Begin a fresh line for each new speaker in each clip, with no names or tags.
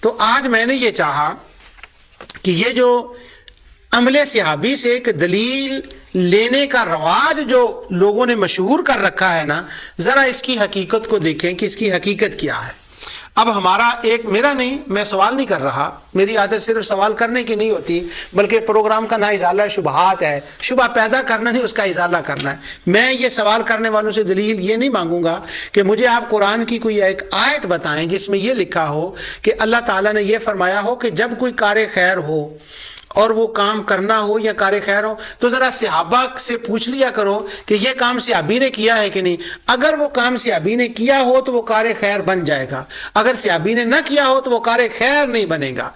تو آج میں نے یہ چاہا کہ یہ جو عمل صحابی سے ایک دلیل لینے کا رواج جو لوگوں نے مشہور کر رکھا ہے نا، ذرا اس کی حقیقت کو دیکھیں کہ اس کی حقیقت کیا ہے۔ اب ہمارا ایک میرا نہیں، میں سوال نہیں کر رہا۔ میری عادت صرف سوال کرنے کی نہیں ہوتی، بلکہ پروگرام کا نہ ازالہ شبہات ہے۔ شبہ پیدا کرنا نہیں، اس کا ازالہ کرنا ہے۔ میں یہ سوال کرنے والوں سے دلیل یہ نہیں مانگوں گا کہ مجھے آپ قرآن کی کوئی ایک آیت بتائیں جس میں یہ لکھا ہو کہ اللہ تعالیٰ نے یہ فرمایا ہو کہ جب کوئی کار خیر ہو اور وہ کام کرنا ہو یا کار خیر ہو، تو ذرا صحابہ سے پوچھ لیا کرو کہ یہ کام صحابی نے کیا ہے کہ نہیں؟ اگر وہ کام صحابی نے کیا ہو تو وہ کار خیر بن جائے گا، اگر صحابی نے نہ کیا ہو تو وہ کار خیر نہیں بنے گا۔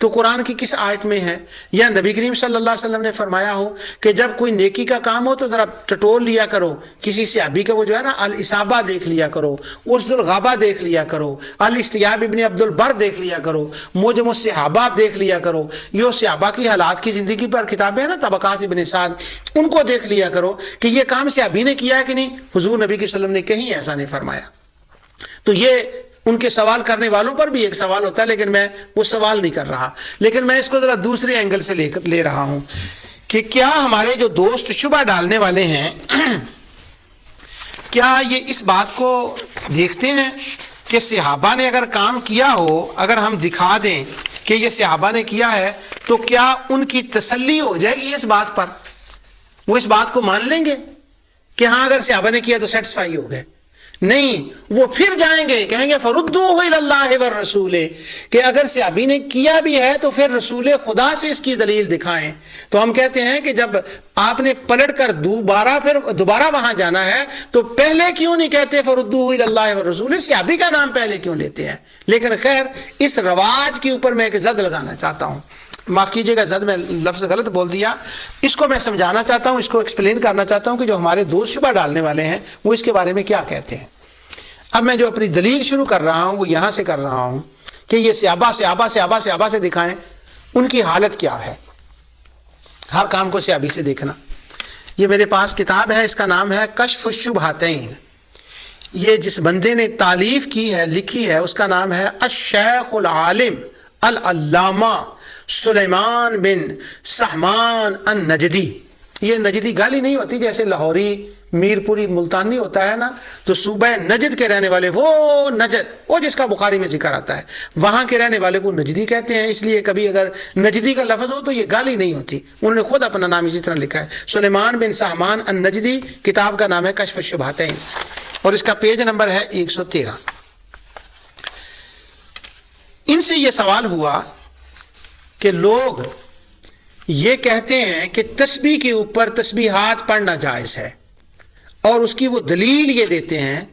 تو قرآن کی کس آیت میں ہے؟ یا نبی کریم صلی اللہ علیہ وسلم نے فرمایا ہو کہ جب کوئی نیکی کا کام ہو تو ذرا ٹٹول لیا کرو، کسی صحابی کا وہ جو ہے نا الصابہ دیکھ لیا کرو ارسد الغابہ دیکھ لیا کرو، الاستیاب ابن عبد البر دیکھ لیا کرو، موجم الصحابہ دیکھ لیا کرو۔ یہ صحابہ کی حالات کی زندگی پر کتابیں ہیں نا، طبقات ابن سعد، ان کو دیکھ لیا کرو کہ یہ کام صحابی نے کیا ہے کہ نہیں؟ حضور نبی صلی اللہ علیہ وسلم نے کہیں ایسا نہیں فرمایا۔ تو یہ ان کے سوال کرنے والوں پر بھی ایک سوال ہوتا ہے، لیکن میں وہ سوال نہیں کر رہا۔ لیکن میں اس کو ذرا دوسرے اینگل سے لے لے رہا ہوں کہ کیا ہمارے جو دوست شبہ ڈالنے والے ہیں، کیا یہ اس بات کو دیکھتے ہیں کہ صحابہ نے اگر کام کیا ہو، اگر ہم دکھا دیں کہ یہ صحابہ نے کیا ہے، تو کیا ان کی تسلی ہو جائے گی اس بات پر؟ وہ اس بات کو مان لیں گے کہ ہاں اگر صحابہ نے کیا تو سیٹسفائی ہو گئے۔ نہیں، وہ پھر جائیں گے، کہیں گے فردو اللہ و رسول کہ اگر صحابی نے کیا بھی ہے تو پھر رسول خدا سے اس کی دلیل دکھائیں۔ تو ہم کہتے ہیں کہ جب آپ نے پلٹ کر دوبارہ پھر دوبارہ وہاں جانا ہے، تو پہلے کیوں نہیں کہتے فردو اللہ و رسول صحابی کا نام پہلے کیوں لیتے ہیں؟ لیکن خیر، اس رواج کے اوپر میں ایک زد لگانا چاہتا ہوں۔ معاف کیجیے گا، زد میں لفظ غلط بول دیا۔ اس کو میں سمجھانا چاہتا ہوں، اس کو ایکسپلین کرنا چاہتا ہوں کہ جو ہمارے دوست شبہ ڈالنے والے ہیں، وہ اس کے بارے میں کیا کہتے ہیں۔ اب میں جو اپنی دلیل شروع کر رہا ہوں، وہ یہاں سے کر رہا ہوں کہ یہ سیابا سے آبا سے سے دکھائیں، ان کی حالت کیا ہے؟ ہر کام کو سیابی سے دیکھنا۔ یہ میرے پاس کتاب ہے، اس کا نام ہے کشف الشبہاتین یہ جس بندے نے تعلیف کی ہے، لکھی ہے، اس کا نام ہے الشیخ العالم العلامہ سلیمان بن سہمان النجدی۔ یہ نجدی گالی نہیں ہوتی جیسے لاہوری میر پوری ملتانی ہوتا ہے نا تو صوبہ نجد کے رہنے والے، وہ نجد، وہ جس کا بخاری میں ذکر آتا ہے۔ وہاں کے رہنے والے کو نجدی کہتے ہیں، اس لیے کبھی اگر نجدی کا لفظ ہو تو یہ گالی نہیں ہوتی۔ انہوں نے خود اپنا نام اسی طرح لکھا ہے۔ سلیمان بن سامان ان نجدی کتاب کا نام ہے کشف شبہاتین اور اس کا پیج نمبر ہے ایک سو تیرہ۔ ان سے یہ سوال ہوا کہ لوگ یہ کہتے ہیں کہ تسبیح کے اوپر تسبیحات پڑھنا جائز ہے۔ اور اس کی وہ دلیل یہ دیتے ہیں،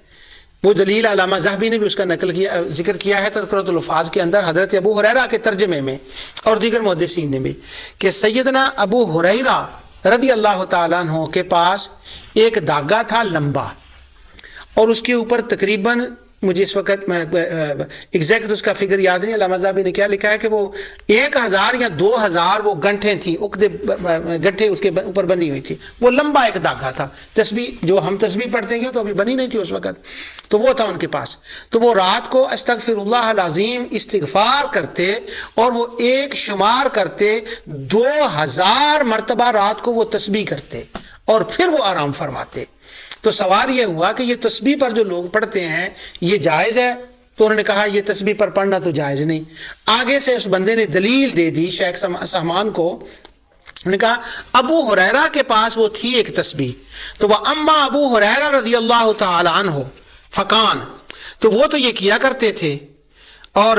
وہ دلیل علامہ زہبی نے بھی اس کا نقل کیا، ذکر کیا ہے تذکرت الفاظ کے اندر حضرت ابو حریرہ کے ترجمے میں اور دیگر محدثین نے بھی کہ سیدنا ابو حریرہ رضی اللہ تعالیٰ عنہ کے پاس ایک داغا تھا لمبا اور اس کے اوپر تقریباً مجھے اس وقت میں ایگزیکٹ اس کا فگر یاد نہیں علامہ صاحب نے کیا لکھا ہے کہ وہ ایک ہزار یا دو ہزار وہ گنٹھیں تھیں اکدے گنٹھیں اس کے اوپر بنی ہوئی تھی۔ وہ لمبا ایک داغا تھا۔ تسبیح، جو ہم تسبیح پڑھتے ہیں تو ابھی بنی نہیں تھی اس وقت۔ تو وہ تھا ان کے پاس۔ تو وہ رات کو استغفر اللہ العظیم استغفار کرتے اور وہ ایک شمار کرتے دو ہزار مرتبہ رات کو وہ تسبیح کرتے اور پھر وہ آرام فرماتے۔ تو سوال یہ ہوا کہ یہ تسبیح پر جو لوگ پڑھتے ہیں، یہ جائز ہے؟ تو انہوں نے کہا، یہ تسبیح پر پڑھنا تو جائز نہیں۔ آگے سے اس بندے نے دلیل دے دی شیخ سہمان کو۔ انہوں نے کہا، ابو حریرہ کے پاس وہ تھی ایک تسبیح۔ تو وہ اما ابو حریرہ رضی اللہ تعالی عنہ، فقان۔ تو وہ تو یہ کیا کرتے تھے۔ اور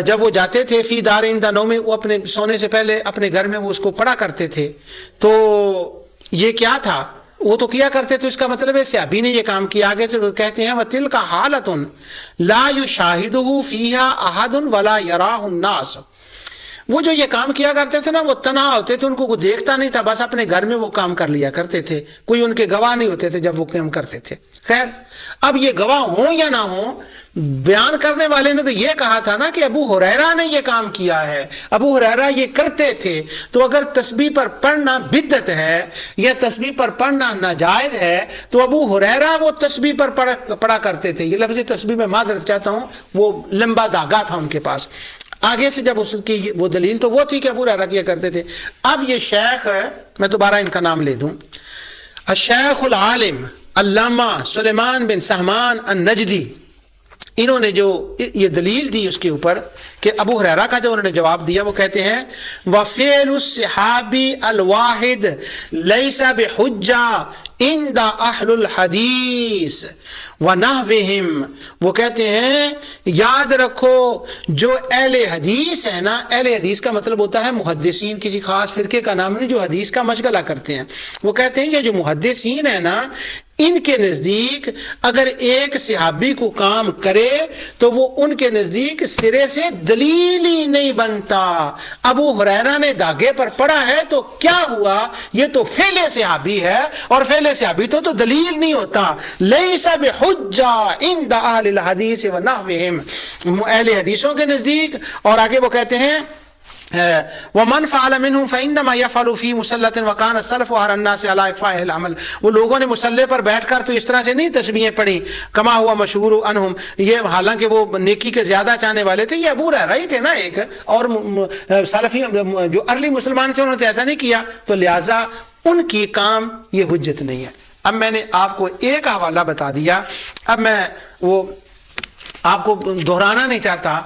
جب وہ جاتے تھے فی دار ان دنوں میں وہ اپنے سونے سے پہلے اپنے گھر میں وہ اس کو پڑھا کرتے تھے۔ تو یہ کیا تھا؟ وہ تو کیا کرتے تو اس کا مطلب ہے سیابی نے یہ کام کیا آگے سے وہ کہتے ہیں وہ تل کا حالت لا یو شاہد فیحا احد ولا یرا الناس۔ وہ جو یہ کام کیا کرتے تھے نا، وہ تنہا ہوتے تھے، ان کو کوئی دیکھتا نہیں تھا، بس اپنے گھر میں وہ کام کر لیا کرتے تھے۔ کوئی ان کے گواہ نہیں ہوتے تھے جب وہ کام کرتے تھے۔ خیر، اب یہ گواہ ہوں یا نہ ہوں، بیان کرنے والے نے تو یہ کہا تھا نا کہ ابو حریرا نے یہ کام کیا ہے۔ ابو حریرا یہ کرتے تھے، تو اگر تسبیح پر پڑھنا بدت ہے یا تسبیح پر پڑھنا ناجائز ہے، تو ابو حریرا وہ تسبیح پر پڑھا کرتے تھے۔ یہ لفظ تسبیح میں معذرت چاہتا ہوں، وہ لمبا داغا تھا ان کے پاس۔ آگے سے جب اس کی وہ دلیل، تو وہ تھی کہ ابو حریرا کیا کرتے تھے۔ اب یہ شیخ ہے، میں دوبارہ ان کا نام لے دوں۔ الشیخ العالم علامہ سلیمان بن سہمان النجدی۔ انہوں نے جو یہ دلیل دی اس کے اوپر کہ ابو حریرا کا جو انہوں نے جواب دیا، وہ کہتے ہیں وفیل الصحابی الواحد لیسا بحجہ ان دا اہل الحدیث و نحوہم وہ کہتے ہیں، یاد رکھو، جو اہل حدیث ہے نا، اہل حدیث کا مطلب ہوتا ہے محدثین، کسی خاص فرقے کا نام نہیں، جو حدیث کا مشغلہ کرتے ہیں۔ وہ کہتے ہیں، یہ جو محدثین ہے نا ان کے نزدیک اگر ایک صحابی کو کام کرے تو وہ ان کے نزدیک سرے سے دلیل ہی نہیں بنتا۔ ابو حریرا نے داغے پر پڑا ہے تو کیا ہوا؟ یہ تو فیلے صحابی ہے اور فیلے صحابی تو تو دلیل نہیں ہوتا۔ لیسا بحجہ ان اہل الحدیث و نحوہم۔ اہل حدیثوں کے نزدیک اور آگے وہ کہتے ہیں ومن فعل منهم فانما يفعل في مسلط وكان السلف وهر الناس على اخفاء العمل۔ وہ لوگوں نے مسلح پر بیٹھ کر تو اس طرح سے نہیں تسبیحیں پڑھی۔ کما ہوا مشہور انہم یہ حالانکہ وہ نیکی کے زیادہ چاہنے والے تھے۔ یہ ابو رہ رہی تھے نا ایک۔ اور سلفی جو ارلی مسلمان تھے، انہوں نے ایسا نہیں کیا۔ تو لہذا ان کی کام یہ حجت نہیں ہے۔ اب میں نے آپ کو ایک حوالہ بتا دیا۔ اب میں وہ آپ کو دہرانا نہیں چاہتا۔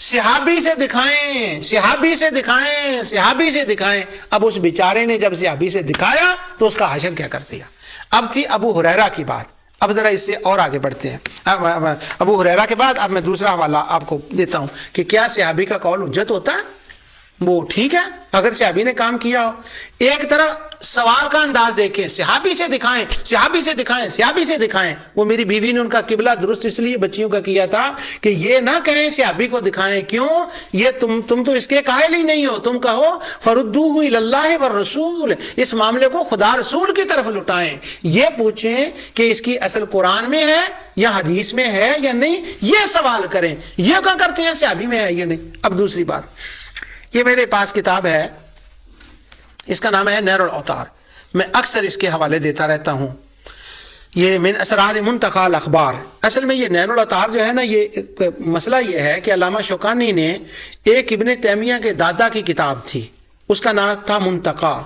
صحابی سے دکھائیں، صحابی سے دکھائیں، صحابی سے دکھائیں۔ اب اس بیچارے نے جب صحابی سے دکھایا تو اس کا حشر کیا کر دیا۔ اب تھی ابو حریرا کی بات۔ اب ذرا اس سے اور آگے بڑھتے ہیں۔ ابو حریرا کے بعد اب میں دوسرا حوالہ آپ کو دیتا ہوں کہ کیا صحابی کا قول اجت ہوتا ہے؟ وہ ٹھیک ہے، اگر صحابی نے کام کیا ہو۔ ایک طرح سوال کا انداز دیکھیں، صحابی سے دکھائیں، صحابی سے دکھائیں، صحابی سے دکھائیں۔ وہ میری بیوی نے ان کا قبلہ درست اس لیے بچیوں کا کیا تھا کہ یہ نہ کہیں صحابی کو دکھائیں، کیوں؟ یہ تم تم تو اس کے قائل ہی نہیں ہو، تم کہو فردو اللہ و رسول اس معاملے کو خدا رسول کی طرف لٹائیں۔ یہ پوچھیں کہ اس کی اصل قرآن میں ہے یا حدیث میں ہے یا نہیں؟ یہ سوال کریں۔ یہ کیا کرتے ہیں؟ صحابی میں ہے یا نہیں؟ اب دوسری بات۔ یہ میرے پاس کتاب ہے۔ اس کا نام ہے نیر الاوتار۔ میں اکثر اس کے حوالے دیتا رہتا ہوں۔ یہ من اسرار منتقال اخبار اصل میں یہ نیر الاطار جو ہے نا، یہ مسئلہ یہ ہے کہ علامہ شوکانی نے ایک ابن تیمیہ کے دادا کی کتاب تھی۔ اس کا نام تھا منتقا۔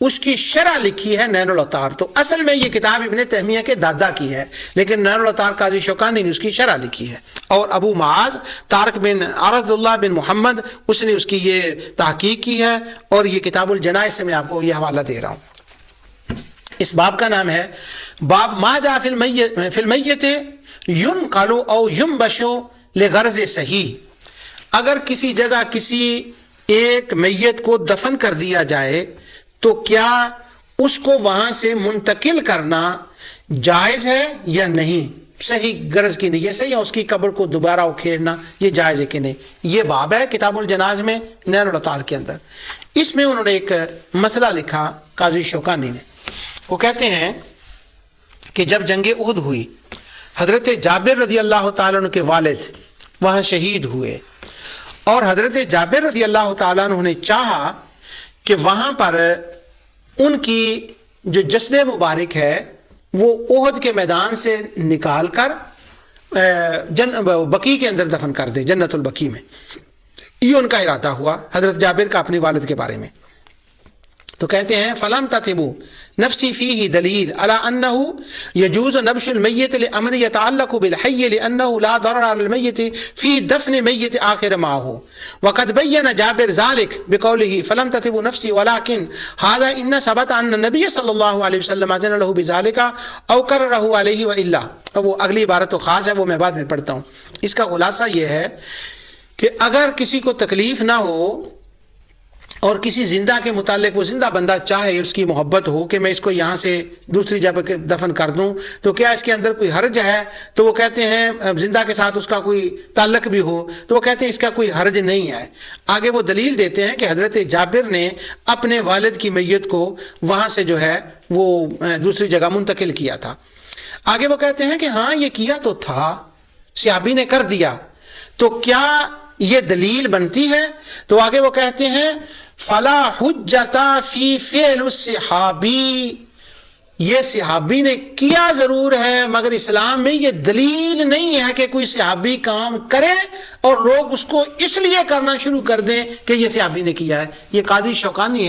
اس کی شرح لکھی ہے نین الطار تو اصل میں یہ کتاب ابن تہمیہ کے دادا کی ہے، لیکن نین الطار قاضی شوکانی نے اس کی شرح لکھی ہے۔ اور ابو معاذ تارک بن عرض اللہ بن محمد، اس نے اس کی یہ تحقیق کی ہے اور یہ کتاب الجنائز سے میں آپ کو یہ حوالہ دے رہا ہوں۔ اس باب کا نام ہے، باب ما جا فلمیت یون کالو او یم بشو لے غرض صحیح۔ اگر کسی جگہ کسی ایک میت کو دفن کر دیا جائے تو کیا اس کو وہاں سے منتقل کرنا جائز ہے یا نہیں؟ صحیح غرض کی نہیں سے یا اس کی قبر کو دوبارہ اکھیرنا یہ جائز ہے کہ نہیں؟ یہ باب ہے کتاب الجناز میں نیر الطار کے اندر۔ اس میں انہوں نے ایک مسئلہ لکھا قاضی شوکانی نے۔ وہ کہتے ہیں کہ جب جنگ عہد ہوئی، حضرت جابر رضی اللہ تعالیٰ عنہ کے والد وہاں شہید ہوئے۔ اور حضرت جابر رضی اللہ تعالیٰ عنہ نے چاہا کہ وہاں پر ان کی جو جسد مبارک ہے، وہ عہد کے میدان سے نکال کر جن بکی کے اندر دفن کر دے، جنت البکی میں۔ یہ ان کا ارادہ ہوا، حضرت جابر کا اپنے والد کے بارے میں۔ تو کہتے ہیں، فلم تتبو نفسی فيه دليل على انه يجوز نبش الميت لامر يتعلق بالحي لانه لا ضرر على الميت في دفن ميت اخر معه. وقد بين جابر ذلك بقوله، فلم تتبو نفسي ولكن هذا ان ثبت ان النبي صلى الله عليه وسلم اذن له بذلك او كرره عليه والا اب وہ اگلی عبارت تو خاص ہے، وہ میں بعد میں پڑھتا ہوں۔ اس کا خلاصہ یہ ہے کہ اگر کسی کو تکلیف نہ ہو اور کسی زندہ کے متعلق وہ زندہ بندہ چاہے، اس کی محبت ہو کہ میں اس کو یہاں سے دوسری جگہ دفن کر دوں۔ تو کیا اس کے اندر کوئی حرج ہے؟ تو وہ کہتے ہیں، زندہ کے ساتھ اس کا کوئی تعلق بھی ہو، تو وہ کہتے ہیں اس کا کوئی حرج نہیں ہے۔ آگے وہ دلیل دیتے ہیں کہ حضرت جابر نے اپنے والد کی میت کو وہاں سے جو ہے وہ دوسری جگہ منتقل کیا تھا۔ آگے وہ کہتے ہیں کہ ہاں یہ کیا تو تھا صحابی نے کر دیا۔ تو کیا یہ دلیل بنتی ہے؟ تو آگے وہ کہتے ہیں فلا حجتا فی فعل الصحابی۔ یہ صحابی نے کیا ضرور ہے، مگر اسلام میں یہ دلیل نہیں ہے کہ کوئی صحابی کام کرے اور لوگ اس کو اس لیے کرنا شروع کر دیں کہ یہ صحابی نے کیا ہے۔ یہ قاضی شوقانی ہے۔